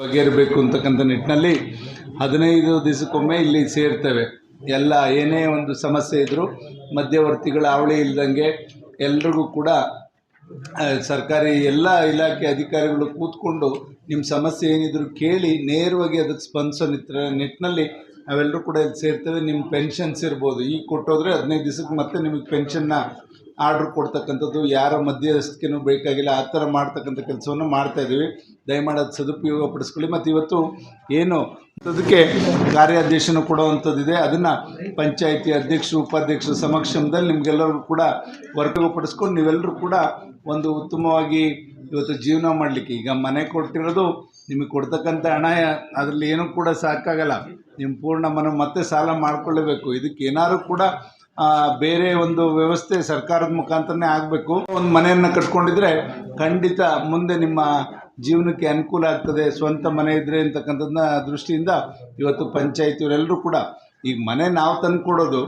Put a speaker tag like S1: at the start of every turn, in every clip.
S1: ಬಗೆಹರಬೇಕು ಅಂತಕ್ಕಂಥ ನಿಟ್ಟಿನಲ್ಲಿ ಹದಿನೈದು ದಿವಸಕ್ಕೊಮ್ಮೆ ಇಲ್ಲಿ ಸೇರ್ತೇವೆ. ಎಲ್ಲ ಏನೇ ಒಂದು ಸಮಸ್ಯೆ ಇದ್ದರೂ ಮಧ್ಯವರ್ತಿಗಳ ಅವಳಿ ಇಲ್ದಂಗೆ ಎಲ್ರಿಗೂ ಕೂಡ ಸರ್ಕಾರಿ ಎಲ್ಲ ಇಲಾಖೆ ಅಧಿಕಾರಿಗಳು ಕೂತ್ಕೊಂಡು ನಿಮ್ಮ ಸಮಸ್ಯೆ ಏನಿದ್ರು ಕೇಳಿ ನೇರವಾಗಿ ಅದಕ್ಕೆ ಸ್ಪಂದಿಸೋ ನಿತ್ರ, ನಿಟ್ಟಿನಲ್ಲಿ ನಾವೆಲ್ಲರೂ ಕೂಡ ಇಲ್ಲಿ ಸೇರ್ತೇವೆ. ನಿಮ್ಮ ಪೆನ್ಷನ್ಸ್ ಇರ್ಬೋದು. ಈಗ ಕೊಟ್ಟೋದ್ರೆ ಹದಿನೈದು ದಿವಸಕ್ಕೆ ಮತ್ತೆ ನಿಮಗೆ ಪೆನ್ಷನ್ನ ಆರ್ಡ್ರ್ ಕೊಡ್ತಕ್ಕಂಥದ್ದು, ಯಾರ ಮಧ್ಯಸ್ಥಿಕೆನೂ ಬೇಕಾಗಿಲ್ಲ, ಆ ಥರ ಮಾಡ್ತಕ್ಕಂಥ ಕೆಲಸವನ್ನು ಮಾಡ್ತಾ ಇದ್ದೀವಿ. ದಯಮಾಡಿ ಅದು ಸದುಪಯೋಗ ಪಡಿಸ್ಕೊಳ್ಳಿ ಮತ್ತು ಇವತ್ತು ಏನು ಅದಕ್ಕೆ ಕಾರ್ಯಾದೇಶನ ಕೊಡುವಂಥದ್ದಿದೆ. ಅದನ್ನು ಪಂಚಾಯಿತಿ ಅಧ್ಯಕ್ಷರು, ಉಪಾಧ್ಯಕ್ಷರ ಸಮಕ್ಷಮದಲ್ಲಿ ನಿಮಗೆಲ್ಲರಿಗೂ ಕೂಡ ವರ್ಗಪಡಿಸ್ಕೊಂಡು ನೀವೆಲ್ಲರೂ ಕೂಡ ಒಂದು ಉತ್ತಮವಾಗಿ ಇವತ್ತು ಜೀವನ ಮಾಡಲಿಕ್ಕೆ. ಈಗ ಮನೆ ಕೊಟ್ಟಿರೋದು ನಿಮಗೆ ಕೊಡ್ತಕ್ಕಂಥ ಹಣ, ಅದರಲ್ಲಿ ಏನೂ ಕೂಡ ಸಾಕಾಗಲ್ಲ. ನಿಮ್ಮ ಪೂರ್ಣ ಮನೆ ಮತ್ತೆ ಸಾಲ ಮಾಡಿಕೊಳ್ಳಬೇಕು. ಇದಕ್ಕೆ ಏನಾದರೂ ಕೂಡ ಬೇರೆ ಒಂದು ವ್ಯವಸ್ಥೆ ಸರ್ಕಾರದ ಮುಖಾಂತರನೇ ಆಗಬೇಕು. ಒಂದು ಮನೆಯನ್ನು ಕಟ್ಕೊಂಡಿದ್ರೆ ಖಂಡಿತ ಮುಂದೆ ನಿಮ್ಮ ಜೀವನಕ್ಕೆ ಅನುಕೂಲ ಆಗ್ತದೆ. ಸ್ವಂತ ಮನೆ ಇದ್ರೆ ಅಂತಕ್ಕಂಥದ್ದನ್ನ ದೃಷ್ಟಿಯಿಂದ ಇವತ್ತು ಪಂಚಾಯತಿಯವರೆಲ್ಲರೂ ಕೂಡ ಈಗ ಮನೆ ನಾವು ತಂದು ಕೊಡೋದು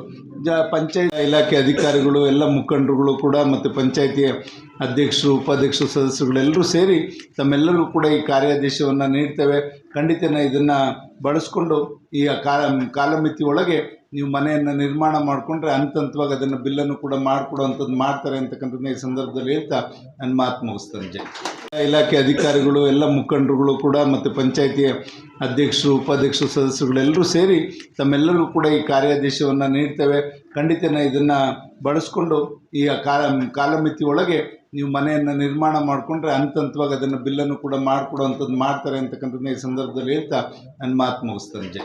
S1: ಪಂಚಾಯತ್ ಇಲಾಖೆ ಅಧಿಕಾರಿಗಳು, ಎಲ್ಲ ಮುಖಂಡರುಗಳು ಕೂಡ ಮತ್ತು ಪಂಚಾಯತಿಯ ಅಧ್ಯಕ್ಷರು, ಉಪಾಧ್ಯಕ್ಷರು, ಸದಸ್ಯರುಗಳೆಲ್ಲರೂ ಸೇರಿ ತಮ್ಮೆಲ್ಲರಿಗೂ ಕೂಡ ಈ ಕಾರ್ಯಾದೇಶವನ್ನು ನೀಡ್ತೇವೆ. ಖಂಡಿತ ಇದನ್ನು ಬಳಸ್ಕೊಂಡು ಈ ಕಾಲ ಕಾಲಮಿತಿ ಒಳಗೆ ನೀವು ಮನೆಯನ್ನು ನಿರ್ಮಾಣ ಮಾಡಿಕೊಂಡ್ರೆ ಹಂತ ಹಂತವಾಗಿ ಅದನ್ನು ಬಿಲ್ಲನ್ನು ಕೂಡ ಮಾಡಿಕೊಡುವಂಥದ್ದು ಮಾಡ್ತಾರೆ ಅಂತಕ್ಕಂಥದ್ದನ್ನ ಈ ಸಂದರ್ಭದಲ್ಲಿ ಹೇಳ್ತಾ ನನ್ನ ಮಾತು ಮುಗಿಸ್ತಾನೆ. ಜೈ ಇಲಾಖೆ ಅಧಿಕಾರಿಗಳು, ಎಲ್ಲ ಮುಖಂಡರುಗಳು ಕೂಡ ಮತ್ತು ಪಂಚಾಯತಿಯ ಅಧ್ಯಕ್ಷರು, ಉಪಾಧ್ಯಕ್ಷರು ಸದಸ್ಯರುಗಳೆಲ್ಲರೂ ಸೇರಿ ತಮ್ಮೆಲ್ಲರಿಗೂ ಕೂಡ ಈ ಕಾರ್ಯಾದೇಶವನ್ನು ನೀಡ್ತೇವೆ. ಖಂಡಿತ ಇದನ್ನು ಬಳಸ್ಕೊಂಡು ಈ ಕಾಲ, ಕಾಲಮಿತಿ ಒಳಗೆ ನೀವು ಮನೆಯನ್ನು ನಿರ್ಮಾಣ ಮಾಡಿಕೊಂಡ್ರೆ ಹಂತ ಹಂತವಾಗಿ ಅದನ್ನು ಬಿಲ್ಲನ್ನು ಕೂಡ ಮಾಡಿಕೊಡುವಂಥದ್ದು ಮಾಡ್ತಾರೆ ಅಂತಕ್ಕಂಥದ್ದನ್ನ ಈ ಸಂದರ್ಭದಲ್ಲಿ ಹೇಳ್ತಾ ನನ್ನ ಮಾತು ಮುಗಿಸ್ತಾನೆ. ಜೈ